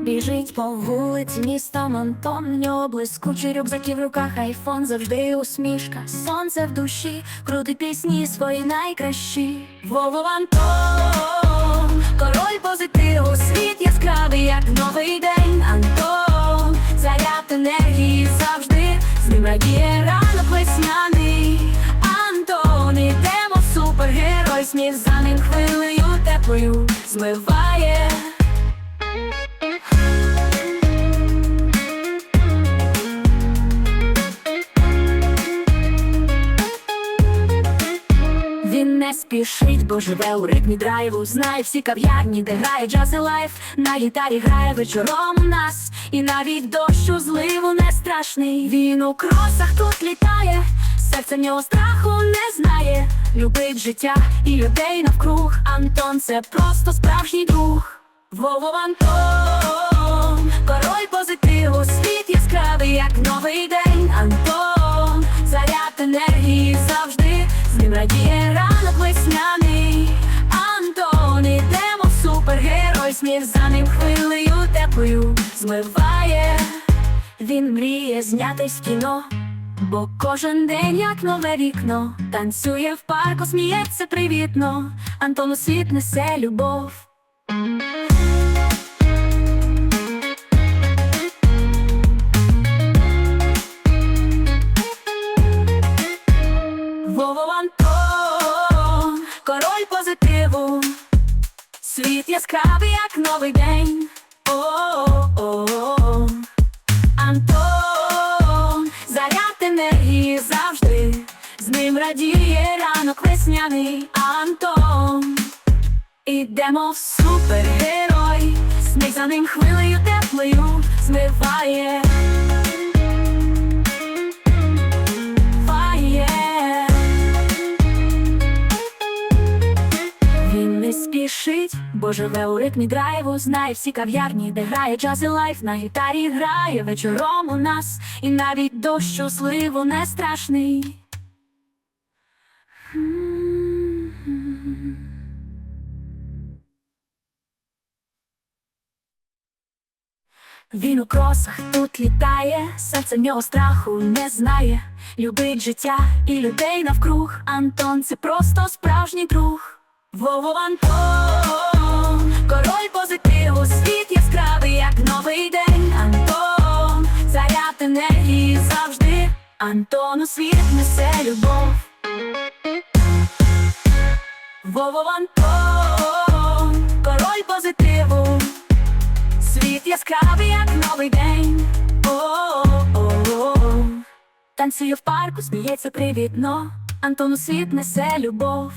Біжить по вулиці містом Антон, в нього блискучий рюкзак в руках айфон, завжди усмішка, сонце в душі, крути пісні свої найкращі. Вово Антон, король позитиву, світ яскравий, як новий день. Антон, заряд енергії завжди, з ним радіє ранок весняний. Антон, ідемо супергерой, сміх за ним хвилею теплою змиває. Спішить, бо живе у ритмі драйву. Знає всі кав'ярні, де грає джаз і лайф. На гітарі грає вечором нас. І навіть дощу зливу не страшний. Він у кросах тут літає, серце в нього страху не знає. Любить життя і людей навкруг. Антон це просто справжній друг. Вовов Антон, король позитиву, світ яскравий, як новий день. Антон, заряд енергії завжди, з ним радіє за ним хвилею теплою змиває. Він мріє знятись в кіно, бо кожен день як нове вікно. Танцює в парку, сміється привітно. Антон у світ несе любов. Вово Антон, король позитиву, світ яскравий, як новий день. О-о-о. Антон, заряд енергії завжди, з ним радіє ранок весняний Антон. Ідемо в супергерой, сміх за ним хвилею теплою змиває. Спішить, бо живе у ритмі драйву, знає всі кав'ярні, де грає джаз і лайф, на гітарі грає вечором у нас, і навіть дощу сливу не страшний. Він у кросах тут літає, серце в нього страху не знає. Любить життя і людей навкруг. Антон це просто справжній друг. Вовов Антон, король позитиву, світ яскравий, як новий день. Антон, заряд енергії завжди. Антон у світ несе любов. Вовов Антон, король позитиву. Світ яскравий, як новий день. Танцює в парку, сміється привітно. Антон у світ несе любов.